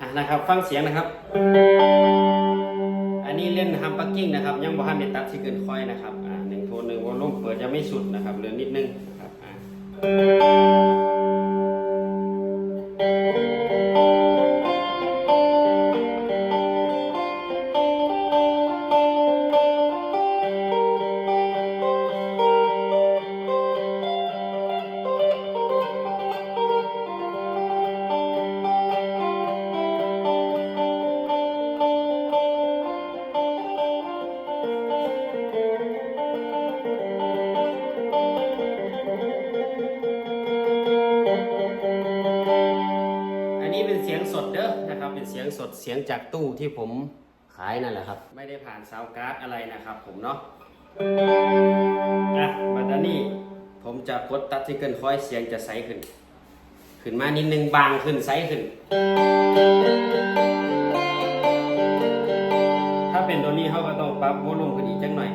อะนะครับ ฟังเสียงนะครับ อันนี้เล่นฮัมปักกิ้งนะครับ ยังบ่ฮันเดตัดที่เกินคอยนะครับอ่าหนึ่งโทนหนึ่งวอลลุ่มเปิดยังไม่สุดนะครับเหลือนิดนึงนะครับอ่า สียงสดเด้อนะครับเป็นเสียงสดเสียงจากตู้ที่ผมขายนั่นแหละครับ ไม่ได้ผ่านซาวด์การ์ดอะไรนะครับ ผมเนาะอะบัดนี้ผมจะกดตัดที่เกินคอยเสียงจะใสขึ้น ขึ้นมานิดนึงบางขึ้นใสขึ้น ถ้าเป็นตัวนี้เขาก็ต้องปรับวอลลุ่มขึ้นอีกจังหน่อย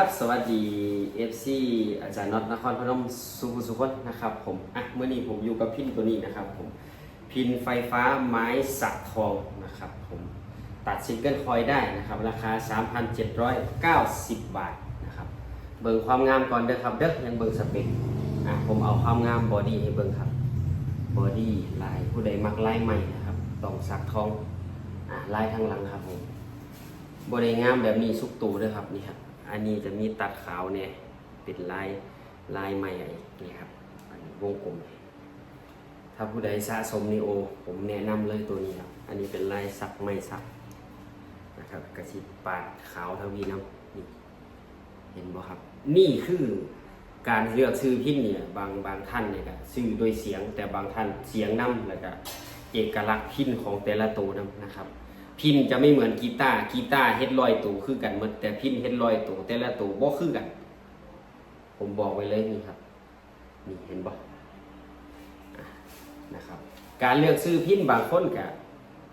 ครับ สวัสดี FC อาจารย์น็อตนครพนมสุภุสุคนนะครับผมอะเมื่อนี้ผมอยู่กับพินตัวนี้นะครับผมพินไฟฟ้าไม้สักทองนะครับผมตัดซิงเกิลคอยได้นะครับ ราคา 3,790 บาทนะครับเบิ่งความงามก่อนเด้อครับเด้อยังเบิ่งสเปคอะผมเอาความงามบอดี้ให้เบิ่งครับบอดี้ลายผู้ใดมักลายใหม่นะครับต้องสักทองอะลายทางหลังครับผมบริงามแบบนี้สุกตูด้วยครับนี่ครับ อันนี้จะมีตัดขาวเนี่ยเป็นลายลายใหม่นี่ครับอันนี้วงกลม ถ้าผู้ใดสะสมนีโอ ผมแนะนำเลยตัวนี้ครับ อันนี้เป็นลายสักไม่สักนะครับกระชิบปาดขาวทวีน้ำนี่เห็นบ่ครับ นี่คือการเลือกซื้อพินเนี่ยบางบางท่านเนี่ยก็ซื้อโดยเสียงแต่บางท่านเสียงนํแล้วก็เอกลักษณ์พินของแต่ละตัวนํนะครับ พินจะไม่เหมือนกีตาร์กีตาร์เฮ็ดลอยตัวคือกันหมดแต่พินเฮ็ดลอยตัวแต่ละตัวบ่คือกัน ผมบอกไว้เลยนี่ครับ นี่เห็นบ่นะครับ การเลือกซื้อพินบางคนก็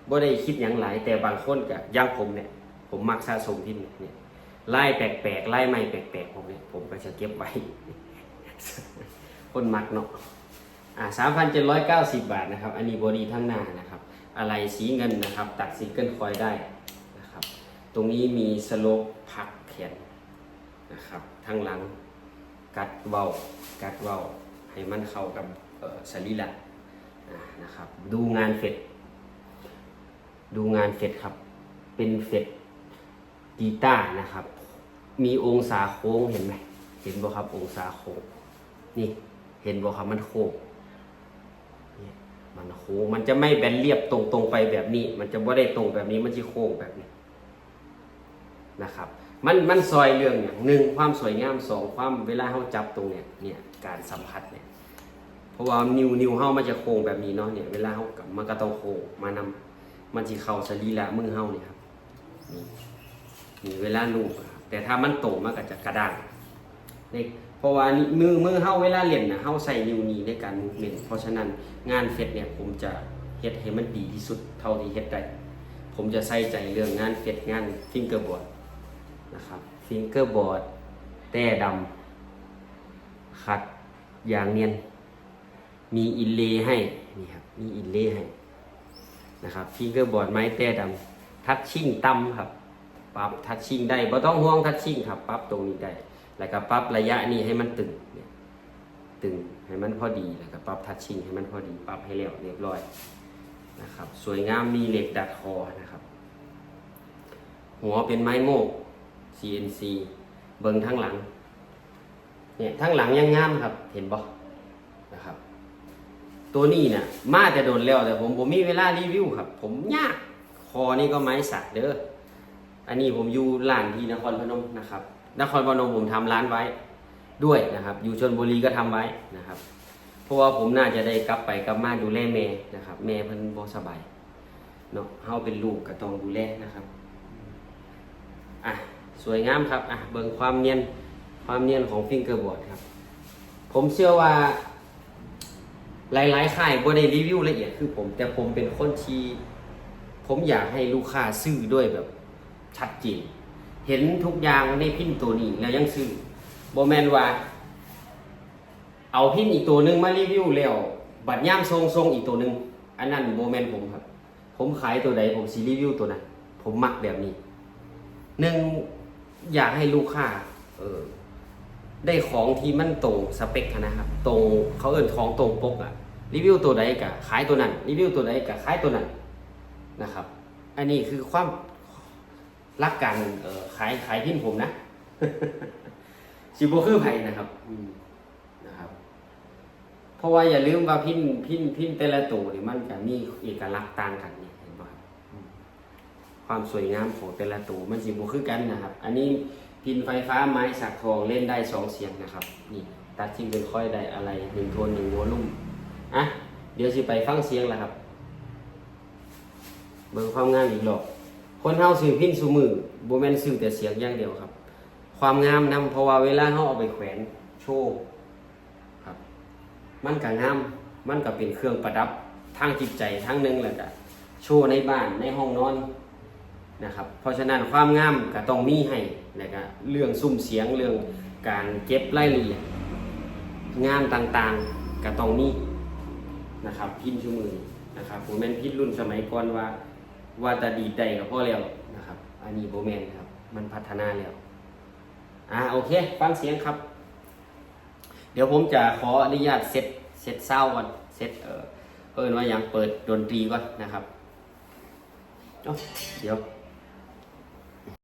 บ่ได้คิดหยังหลายแต่บางคนก็อย่างผมเนี่ย ผมมักสะสมพินเนี่ยไลายแปลกๆลายใหม่แปลกๆผมเนี่ยผมก็จะเก็บไว้คนมักเนาะอ่า3,790บาทนะครับ อันนี้บอดี้ทั้งหน้านะครับ อะไรสีเงินนะครับตัดซิงเกิลคอยได้นะครับ ตรงนี้มีสโลปพักแขนนะครับทางหลังกัดเว้ากัดเว้าให้มันเข้ากับสรีระนะครับดูงานเฟดดูงานเฟดครับ เป็นเฟดกีตาร์นะครับ มีองศาโค้งเห็นไหมเห็นบ่ครับองศาโค้งนี่เห็นบ่ครับมันโค้ง มันโค้งมันจะไม่แบนเรียบตรงตรงๆไปแบบนี้ มันจะว่าได้ตรงแบบนี้มันจะโค้งแบบนี้นะครับ มันมันซอยเรื่องอย่างหนึ่งความสวยงามสองความเวลาเขาจับตรงเนี่ยเนี่ยการสัมผัสเนี่ยเพราะว่านิวนิวเฮามันจะโค้งแบบนี้เนาะเนี่ยเวลาเฮากับมันก็ต้องโค้งมานำมันจะเข้าสรีระมือเฮาเนี่ยครับนี่เวลาลูบอะครับแต่ถ้ามันตรงมันก็จะกระด้าง นี่เพราะว่ามือมือเฮาเวลาเล่นนะเฮาใส่นิ้วนี้ในการเล่นเพราะฉะนั้นงานเฟดเนี่ยผมจะเฮ็ดให้มันดีที่สุดเท่าที่เฮ็ดได้ผมจะใส่ใจเรื่องงานเฟดงานฟิงเกอร์บอร์ดนะครับฟิงเกอร์บอร์ดแต้ดำขัดอย่างเนียน มีอินเลย์ให้นี่ครับมีอินเลย์ให้นะครับฟิงเกอร์บอร์ดไม้แต้ดำทัชชิ่งต่ำครับปรับทัชชิ่งได้บ่ต้องห่วงทัชชิ่งครับปรับตรงนี้ได้ แล้วก็ปรับระยะนี้ให้มันตึงเนี่ยตึงให้มันพอดีแล้วก็ปรับทัชชิ่งให้มันพอดีปรับให้เรียบเรียบร้อยนะครับสวยงามมีเหล็กดัดคอนะครับ หัวเป็นไม้โมก CNC เบิงทั้งหลังเนี่ยทั้งหลังยังงามครับ เห็นบ่นะครับ ตัวนี้เนี่ยมาจะโดนแล้วแต่ผมผมมีเวลารีวิวครับ ผมยากคอนี่ก็ไม้สักเด้ออันนี้ผมอยู่ร้านที่นครพนมนะครับ นครพนมผมทำร้านไว้ด้วยนะครับ อยู่ชนบุรีก็ทำไว้นะครับ เพราะว่าผมน่าจะได้กลับไปกลับมาดูแลแม่นะครับ แม่เพิ่นบ่สบายเนาะเฮาเป็นลูกก็ต้องดูแลนะครับอะสวยงามครับอะเบิ่งความเนียนความเนียนของฟิงเกอร์บอร์ดครับ ผมเชื่อว่า หลายๆค่ายบ่ได้รีวิวละเอียดคือผม แต่ผมเป็นคนที่ผมอยากให้ลูกค้าซื้อด้วยแบบชัดเจน เห็นทุกอย่างในพินตัวนี้แล้วยังซื้อโบแมนว่า เอาพินอีกตัวหนึ่งมารีวิวแล้วบัดย่ามทรงทรงอีกตัวหนึ่งอันนั้นโบแมนผมครับ ผมขายตัวใดผมซีรีวิวตัวนั้นผมมักแบบนี้หนึ่งอยากให้ลูกค้าเออได้ของที่มันตรงสเปคนะครับ ตรงเขาเอิ้นของตรงปกอะรีวิวตัวใดกับขายตัวนั้นรีวิวตัวใดกับขายตัวนั้นนะครับ อันนี้คือความ รักการเอ่อขายขายพินผมนะสิบคือไผ่นะครับอืมนะครับ เพราะว่าอย่าลืมว่าพินพินพินแต่ละตัวนี่มันจะมีเอกลักษณ์ต่างกันนี่เห็นป่ะครับอืมความสวยงามของแต่ละตัวมันสิบคือกันนะครับ อันนี้พินไฟฟ้าไม้สักทองเล่นได้สองเสียงนะครับ นี่ตัดทิ้งเป็นค่อยได้อะไรหนึ่งโทนหนึ่งวอลลุ่มอะเดี๋ยวสิไปฟังเสียงแล้วครับ เบิ่งความงามอีกรอบ คนเฮาซื้อพินซูมือบ่แม่นซื้อแต่เสียงอย่างเดียวครับ ความงามนำเพราะว่าเวลาเฮาเอาไปแขวนโชว์ครับ มันก็งามมันก็เป็นเครื่องประดับทางจิตใจทางนึงแหละก็โชว์ในบ้านในห้องนอนนะครับ เพราะฉะนั้นความงามก็ต้องมีให้แล้วก็เรื่องซุ้มเสียงเรื่องการเก็บรายละเอียดงานต่างๆก็ต้องมีนะครับ พินชูมือนะครับผมแม่นพินรุ่นสมัยก่อนว่า ว่าแต่ดีใจกับพ่อแล้วนะครับ อันนี้โบแมนครับ มันพัฒนาแล้ว อ่าโอเค ฟังเสียงครับ เดี๋ยวผมจะขออนุญาตเซตเซตเศร้าก่อนเซตเออเอินว่าอย่างเปิดดนตรีก่อนนะครับ เดี๋ยว